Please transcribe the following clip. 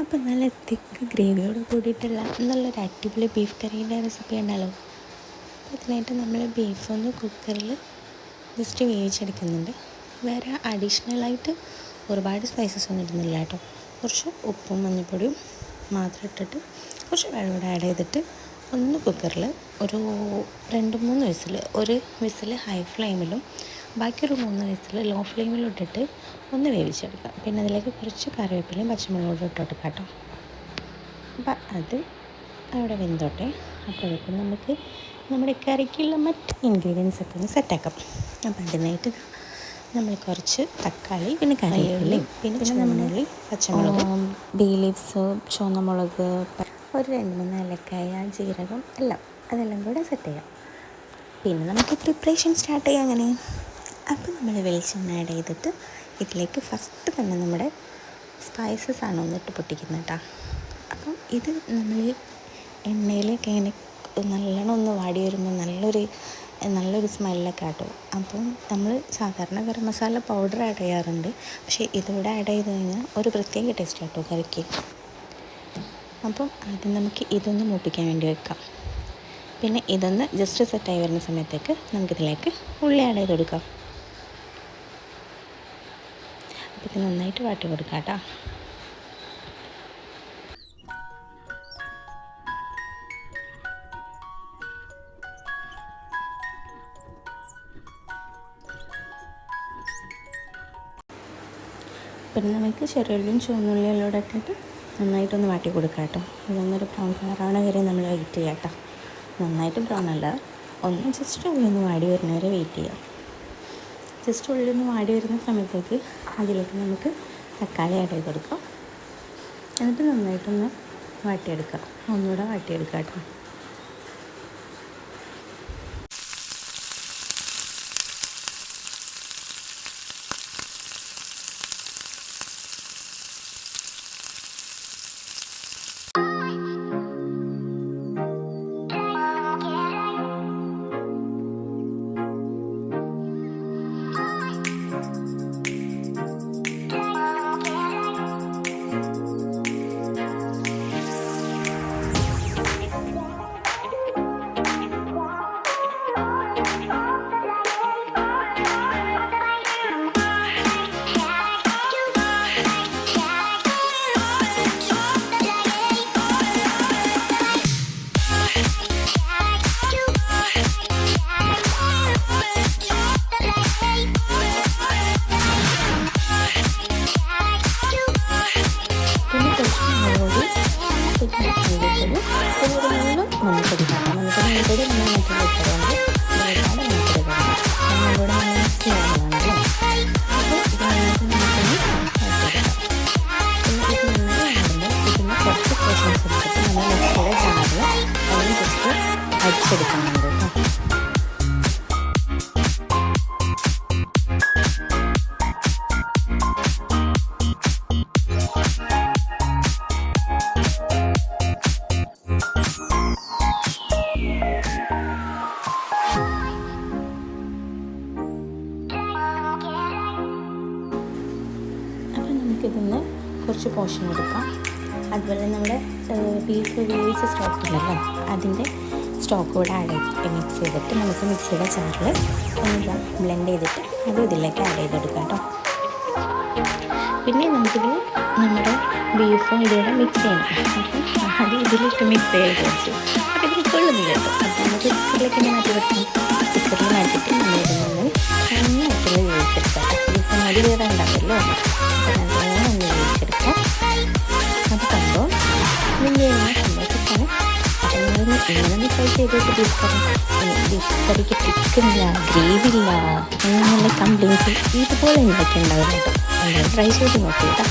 അപ്പം നല്ല തിക്ക് ഗ്രേവിയോട് കൂടിയിട്ടുള്ള നല്ലൊരു അടിപൊളി ബീഫ് കറീന്റെ റെസിപ്പി ഉണ്ടല്ലോ. അപ്പോൾ അതിനായിട്ട് നമ്മൾ ബീഫ് ഒന്ന് കുക്കറിൽ ജസ്റ്റ് വേവിച്ചെടുക്കുന്നുണ്ട്. വേറെ അഡീഷണലായിട്ട് ഒരുപാട് സ്പൈസസ് ഒന്നും ഇടുന്നില്ല കേട്ടോ. കുറച്ച് ഉപ്പും മഞ്ഞൾപ്പൊടിയും മാത്രം ഇട്ടിട്ട് കുറച്ച് വെള്ളം ആഡ് ചെയ്തിട്ട് ഒന്ന് കുക്കറിൽ ഒരു രണ്ട് മൂന്ന് വിസിൽ ഒരു വിസിൽ ഹൈ ഫ്ലെയിമിലും ബാക്കി ഒരു മൂന്ന് വിസിൽ ലോ ഫ്ലെയിമിലും ഇട്ടിട്ട് ഒന്ന് വേവിച്ചെടുക്കുക പിന്നെ അതിലേക്ക് കുറച്ച് കറിവേപ്പിലയും പച്ചമുളകും കൂടെ ഇട്ടോട്ട് കേട്ടോ. അപ്പം അത് അവിടെ വെന്തോട്ടെ. അപ്പോഴേക്കും നമുക്ക് നമ്മുടെ കറിക്കുള്ള മറ്റ് ഇൻഗ്രീഡിയൻസ് ഒക്കെ ഒന്ന് സെറ്റാക്കാം അപ്പം അതിനായിട്ട് നമ്മൾ കുറച്ച് തക്കാളി പിന്നെ കറിവേപ്പിലയും പിന്നെ ചുമന്നുള്ളി പച്ചമുളക്. ബീ ലീവ്സ് ചുവന്നമുളക് ഒരു രണ്ട് മൂന്ന് ഏലക്കായ ജീരകം എല്ലാം. അതെല്ലാം കൂടെ സെറ്റ് ചെയ്യാം. പിന്നെ നമുക്ക് പ്രിപ്പറേഷൻ സ്റ്റാർട്ട് ചെയ്യാം അങ്ങനെ. അപ്പോൾ നമ്മൾ വെളിച്ചെണ്ണ ആഡ് ചെയ്തിട്ട് ഇതിലേക്ക് ഫസ്റ്റ് തന്നെ നമ്മുടെ സ്പൈസസ് ആണ് ഒന്നിട്ട് പൊട്ടിക്കുന്നത് കേട്ടോ അപ്പം ഇത് നമ്മൾ ഈ എണ്ണയിലേക്ക് ഇങ്ങനെ നല്ലോണം ഒന്ന് വാടി വരുമ്പോൾ നല്ലൊരു നല്ലൊരു സ്മെല്ലൊക്കെ ആട്ടോ. അപ്പം നമ്മൾ സാധാരണ ഗരം മസാല പൗഡർ ആഡ് ചെയ്യാറുണ്ട്. പക്ഷേ ഇതിവിടെ ആഡ് ചെയ്ത് കഴിഞ്ഞാൽ ഒരു പ്രത്യേക ടേസ്റ്റ് ആട്ടോ കറിക്ക്. അപ്പം ആദ്യം നമുക്ക് ഇതൊന്ന് മൂപ്പിക്കാൻ വേണ്ടി വെക്കാം. പിന്നെ ഇതൊന്ന് ജസ്റ്റ് സെറ്റായി വരുന്ന സമയത്തേക്ക് നമുക്കിതിലേക്ക് ഉള്ളി ആഡ് ചെയ്ത് കൊടുക്കാം അപ്പോൾ ഇത് നന്നായിട്ട് വാട്ടി കൊടുക്കാം കേട്ടോ. പിന്നെ നമുക്ക് ചെറിയുള്ളിയും ചുവന്നുള്ളിയും എല്ലാം കൂടെ ഇട്ടിട്ട് നന്നായിട്ടൊന്ന് വാട്ടി കൊടുക്കാം കേട്ടോ. ഇതൊന്നൊരു ബ്രൗൺ കളറാണ് വരെ നമ്മൾ വെയിറ്റ് ചെയ്യാം കേട്ടോ. നന്നായിട്ട് ബ്രൗൺ അല്ല. ഒന്ന് ജസ്റ്റ് ഉള്ളി ഒന്ന് വാടി വരുന്നവരെ വെയിറ്റ് ചെയ്യാം. ജസ്റ്റ് ഉള്ളി ഒന്ന് വാടി വരുന്ന സമയത്തേക്ക് അതിലേക്ക് നമുക്ക് തക്കാളി ആഡ് ചെയ്ത് കൊടുക്കാം. എന്നിട്ട് നന്നായിട്ടൊന്ന് വാട്ടിയെടുക്കാം. ഒന്നുകൂടെ വാട്ടിയെടുക്കാം കേട്ടോ. പിന്നെ ഒരു മൂന്ന് മഞ്ഞൾപ്പൊടി കാണാം മറ്റേ വെച്ചതുകൊണ്ട് നമുക്കിതിന്ന് കുറച്ച് പോഷൻ കൊടുക്കാം അതുപോലെ നമ്മുടെ ബീഫ് ഉപയോഗിച്ച സ്റ്റോക്ക് ഉണ്ടല്ലോ അതിന്റെ സ്റ്റോക്ക് കൂടെ ആഡ് മിക്സ് ചെയ്തിട്ട് നമുക്ക് മിക്സിയുടെ ചാറിൽ ഒന്ന് ബ്ലെൻഡ് ചെയ്തിട്ട് അത് ഇതിലേക്ക് ആഡ് ചെയ്തെടുക്കാം കേട്ടോ. പിന്നെ നമുക്കിത് നമ്മുടെ ബീഫും ഇതിലൂടെ മിക്സ് ചെയ്യണം. അപ്പം അത് ഇതിലിട്ട് മിക്സ് ചെയ്ത് വെച്ചു. അപ്പോൾ ഇത് കൊള്ളുന്നില്ല കേട്ടോ. അപ്പോൾ നമുക്ക് കുക്കറിലേക്ക് ചെയ്തിട്ട് ബീഫ് ബീഫ് കറിക്ക് ഗ്രേവില്ല അങ്ങനെയുള്ള കംപ്ലയിൻസ് ഇതുപോലെ ഉണ്ടാക്കി ഉണ്ടാവില്ല ട്രൈ ചെയ്ത് നോക്കിയിട്ടാ